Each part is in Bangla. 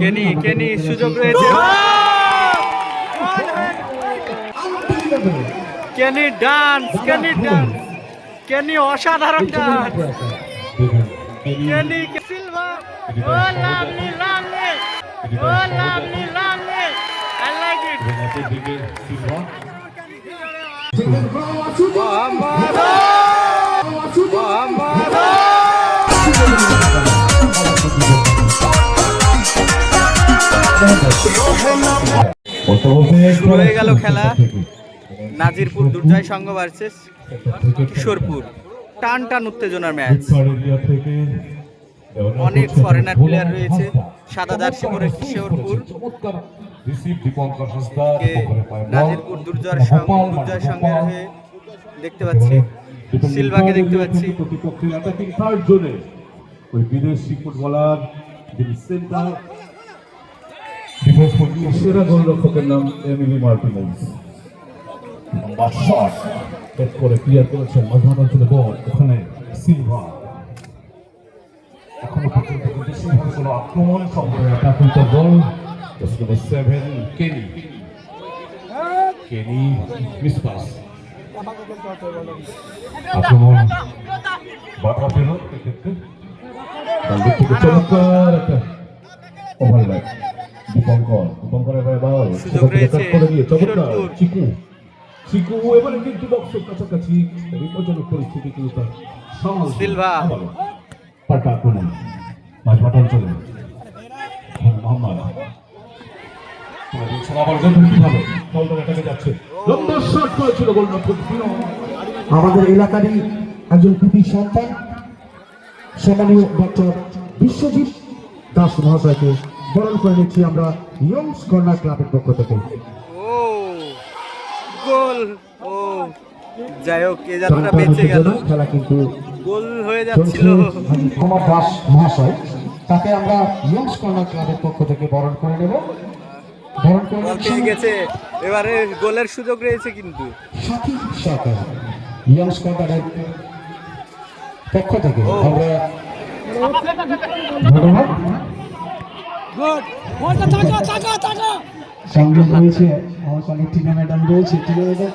কেনি কেনি সুযোগ রয়েছে। কেনি ডান্স কেনি ডান্স কেনি অসাধারণ dance. Kenny Silva oh lovely lovely oh lovely lovely I like it Mohammad. Mohammad. শুরু হয়ে গেল খেলা। নাজিরপুর দুর্জয় সংঘ ভার্সেস কিশোরপুর। টান টান উত্তেজনার ম্যাচ অনেক ফরেনার প্লেয়ার রয়েছে। সাদা জার্সি পরে কিশোরপুর। নাজিরপুর দুর্জয় সংঘ দুর্জয় সংঘের হয়ে দেখতে পাচ্ছি। সিলভাকে দেখতে পাচ্ছি। প্রতিপক্ষের অ্যাটাকিং থার্ড জোনে ওই বিদেশি ফুটবলার যিনি সেন্টার ডিফেন্স সেরা গোলরক্ষকের নাম এমিলি মার্টিনেজ। লম্বা শট হেড করে ক্লিয়ার করেছেন অঞ্চলে বল ওখানে সিলভা। এখনও পর্যন্ত কিন্তু সিলভার কোনো আক্রমণ সম্পর্কে অ্যাটাকিং বল। স্কোর সেভেন কেনি কেনি মিস পাস আক্রমণ। বাধা পেল এক্ষেত্রে। চমৎকার একটা ওভারল্যাপ দীপঙ্কর দীপঙ্করের এবার বল করে দিয়ে চমৎকার। চিকু চিকু এবারে কিন্তু বক্সের কাছাকাছি বিপজ্জনক পরিস্থিতি কিন্তু তার সামাল সিলভা। আবারও পাল্টা আক্রমণ মাঝমাঠ অঞ্চলে হ্যাঁ, মোহাম্মদ। আমাদের এলাকারই একজন কৃতি সন্তান সম্মানীয় ডক্টর বিশ্বজিৎ দাস মহাশয়কে বরণ করে নিচ্ছি আমরা ইয়ংস কর্নার ক্লাবের পক্ষ থেকে। ও গোল। ও যাই হোক এ যাত্রা বেঁচে গেল। খেলা কিন্তু গোল হয়ে যাচ্ছিল। কুমার দাস মহাশয়। তাকে আমরা ইয়ংস কর্নার ক্লাবের পক্ষ থেকে বরণ করে নেব। বরণ করে পেয়ে গেছে। এবারে গোলের সুযোগ রয়েছে কিন্তু। সাথী সরকার ইয়ংস কর্নারের পক্ষ থেকে। আমরা ধন্যবাদ। সঙ্গে রয়েছে। আমার সঙ্গে টিনা ম্যাডাম রয়েছে। টিনা ম্যাডাম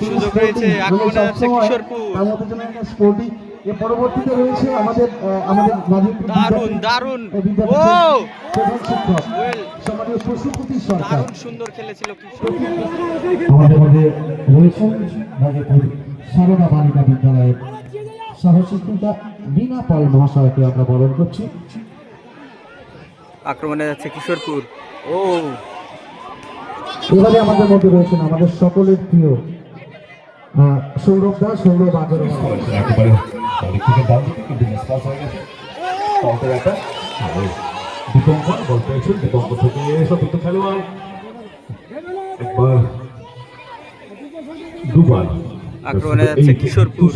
সুযোগ রয়েছে, আক্রমণে যাচ্ছে কিশোরপুর। আমাদের জন্য একটা স্পোর্টিং এর পরবর্তীতে রয়েছে আমাদের আমাদের দারুণ বিদ্যাপীঠ- দারুণ। ও প্রধান শিক্ষক সম্মানীয় পশুপতি সরকার। দারুণ সুন্দর খেলেছিল কিশোর আমাদের মধ্যে রয়েছেন নাজিরপুর সারদা বালিকা বিদ্যালয়ের সহশিক্ষিকা বিনা পাল মহাশয়কে আমরা বরণ করছি। আক্রমণে যাচ্ছে কিশোরপুর। ও। এবারে আমাদের মধ্যে রয়েছেন আমাদের সকলের প্রিয় সৌরভ দাস সৌরভ আগর করেছেন একেবারে থেকে ডান দিকে কিন্তু মিসপাস হয়ে গেছে। কাউন্টার অ্যাটাক দীপঙ্কর বল পেয়েছেন দীপঙ্কর থেকে সতীর্থ খেলোয়াড়। একবার দুবার। আক্রমণে যাচ্ছে কিশোরপুর।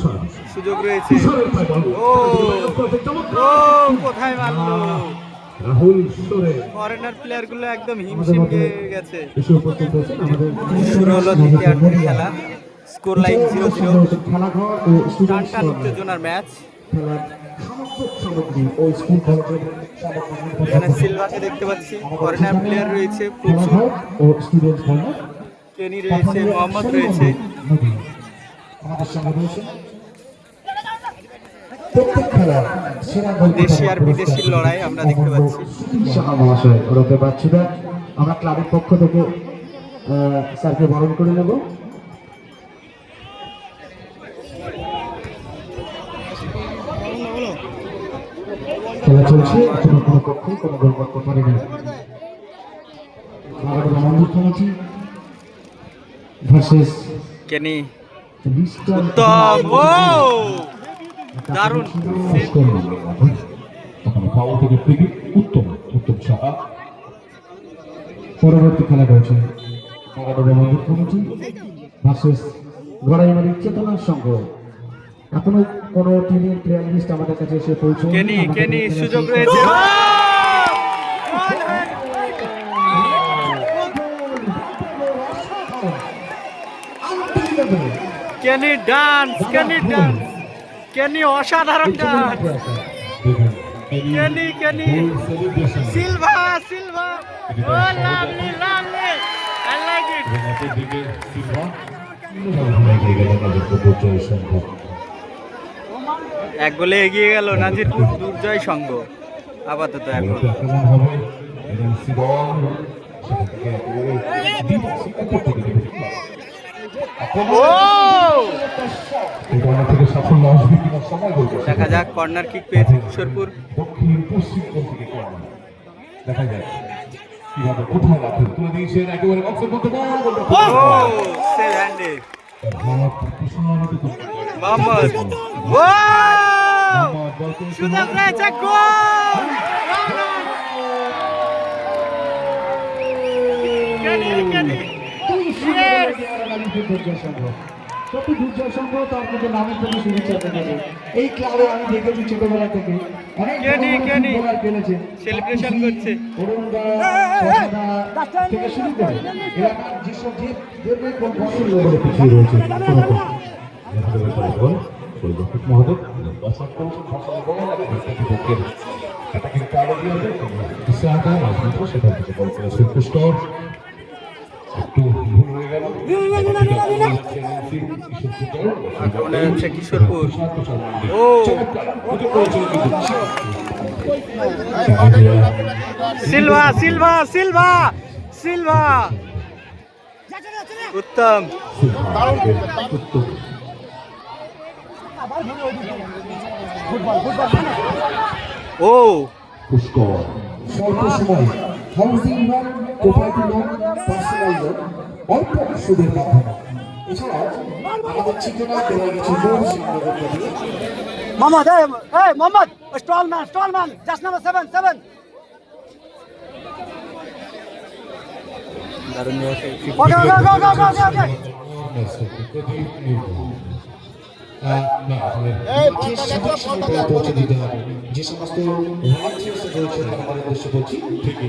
সুযোগ রয়েছে। ও কোথায় মারলো? রাহুল সরে ফরেনার প্লেয়ারগুলো একদম হিমশিম খেয়ে গেছে। এসে উপস্থিত হয়েছেন আমাদের শুরু হলো দ্বিতীয়ার্ধের খেলা। স্কোর লাইন জিরো জিরো খেলাঘর ও টান উত্তেজনার ম্যাচ এখানে সিলভাকে দেখতে পাচ্ছি। ফরেনার প্লেয়ার রয়েছে প্রচুর। ও স্টুডেন্টস কেনি রয়েছে মোহাম্মদ রয়েছে। আমাদের সঙ্গে রয়েছে প্রত্যেক খেলা সেরা দেশি আর পুরস্কার লড়াই আমরা দেখতে পাচ্ছি। মহাশয় ওরফে বাচ্চুদা। আমরা ক্লাবের পক্ষ থেকে স্যারকে বরণ করে নেব। খেলা চলছে এখনও কোনো পক্ষে কোনো গোল করতে পারেনি কমিটি ভার্সেস কেনি। উত্তম ও! দারুণ। ওখানে ফাউল থেকে ফ্রি উত্তম উত্তম সাহা পরবর্তী খেলা রয়েছে বঙ্গবন্ধু কমিটি ভার্সেস গড়াইমারি চেতনা সংঘ এখনও কোনো টিমের প্লেয়ার লিস্ট আমাদের কাছে এসে পৌঁছে কেনি কেনি সুযোগ রয়েছে। কেনি ডান্স কেনি ডান্স কেনি অসাধারণ dance Kenny Kenny. Silva Silva. Oh lovely lovely. I like it এক গোলে এগিয়ে গেল নাজিরপুর দুর্জয় সংঘ আপাতত এখন। ও! থেকে সাফল্য আসবে কিনা সময় বলবে। দেখা যাক কর্নার কিক পেয়েছে কিশোরপুর। দক্ষিণ পশ্চিম কোণ থেকে কর্নার। দেখা যাক কীভাবে কোথায় রাখেন তুলে দিয়েছেন একেবারে বক্সের মধ্যে বল বল ও সেভ হ্যান্ডে। মোহাম্মদ ও! সুযোগ রয়েছে গোল! কেনি কেনি। সত্যি দুর্জয় সংঘ তার মধ্যে নামের জন্য শুভেচ্ছা জানাবে এই ক্লাবে আমি দেখেছি ছোটবেলা থেকে অনেক ফুটবলার খেলেছে Celebration করছে। অরুণদা, থেকে শুরু করে এলাকার যেসব যে দেবে কোন বছর পিছিয়ে রয়েছে একটু হয়ে মনে হচ্ছে oh, Silva Silva Silva Silva. উত্তম। ও। পুষ্কর। স্বল্প সময়ে housing loan cooperative loan personal loan অল্প সুদের মাধ্যমে এছাড়াও আমাদের ঠিকানা দেওয়া গেছে লোন সিংহগর দিয়ে okay. যে সমস্ত রয়েছে আমাদের উদ্দেশ্য বলছি ঠিকই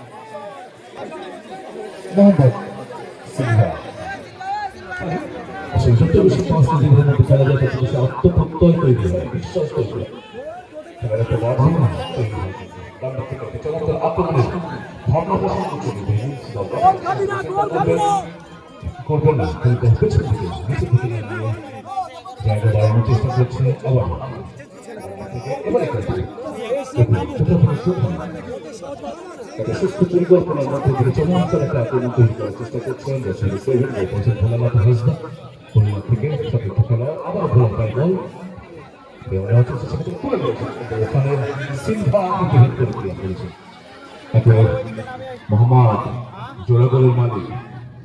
মোহাম্মদ সিংহা সেই সবচেয়ে বেশি পাঁচ দিনের মধ্যে খেলা যায় তত বেশি আত্মপ্রত্যয় তৈরি হয় বিশ্বাস তৈরি হয় খেলার একটা মাধ্যম তৈরি হয় চমৎকার আক্রমণের ভাবনা পোষণ করছে করবেন না খেলতে পেছন থেকে নিচে থেকে নিয়ে জায়গা বাড়ানোর চেষ্টা করছে আবার এবারে খেলছে একটা সুস্থ পরিকল্পনার মধ্যে দিয়ে চমৎকার একটা আক্রমণ তৈরি করার চেষ্টা করছেন দেশের সেভেন বলছেন ভোলানাথ হাসদা। খুলনা থেকে সতীর্থ খেলা আবার ভোলা পায় কিন্তু ওখানে কিন্তু হেড করে ক্রিয়া করেছে। তারপরে মোহাম্মদ জোড়া গোলের মালিক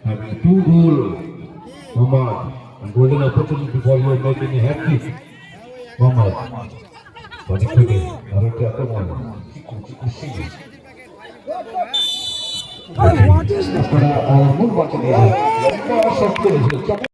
having two goal Mohammad opportunity for your making a hat trick Mohammad বাড়ি থেকে আরও একটি আক্রমণ। মূল করেছিল